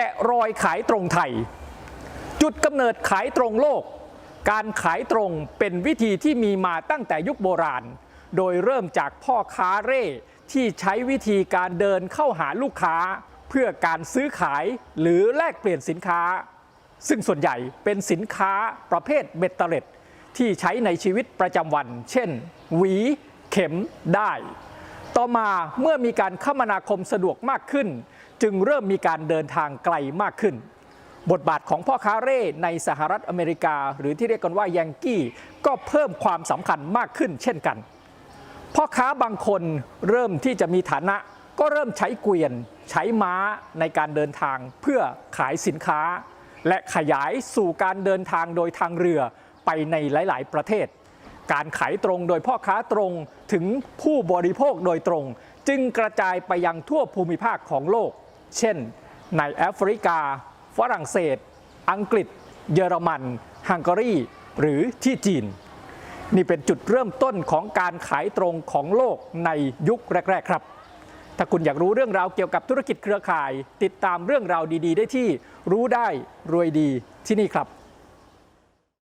แกะรอยขายตรงไทย จุดกำเนิดขายตรงโลก การขายตรงเป็นวิธีที่มีมาตั้งแต่ยุคโบราณ โดยเริ่มจากพ่อค้าเร่ที่ใช้วิธีการเดินเข้าหาลูกค้า เพื่อการซื้อขายหรือแลกเปลี่ยนสินค้า ซึ่งส่วนใหญ่เป็นสินค้าประเภทเบ็ดเตล็ดที่ใช้ในชีวิตประจำวัน เช่น หวี เข็มได้ ต่อมาเมื่อมีการคมนาคมสะดวกมากขึ้น จึงเริ่มมีการเดินทางไกลมากขึ้น บทบาทของพ่อค้าเร่ในสหรัฐอเมริกา หรือที่เรียกกันว่ายังกี้ก็เพิ่มความสำคัญมากขึ้นเช่นกัน พ่อค้าบางคนเริ่มที่จะมีฐานะก็เริ่มใช้เกวียน ใช้ม้าในการเดินทางเพื่อขายสินค้า และขยายสู่การเดินทางโดยทางเรือไปในหลาย ๆ ประเทศ การขายตรงโดยพ่อค้าตรงถึงผู้บริโภคโดยตรง จึงกระจายไปยังทั่วภูมิภาคของโลก เช่น ในแอฟริกา ฝรั่งเศส อังกฤษ เยอรมัน ฮังการี หรือที่จีน นี่เป็นจุดเริ่มต้นของการขายตรงของโลกในยุคแรก ๆ ครับ ถ้าคุณอยากรู้เรื่องราวเกี่ยวกับธุรกิจเครือข่าย ติดตามเรื่องราวดี ๆ ได้ที่รู้ได้รวยดีที่นี่ครับ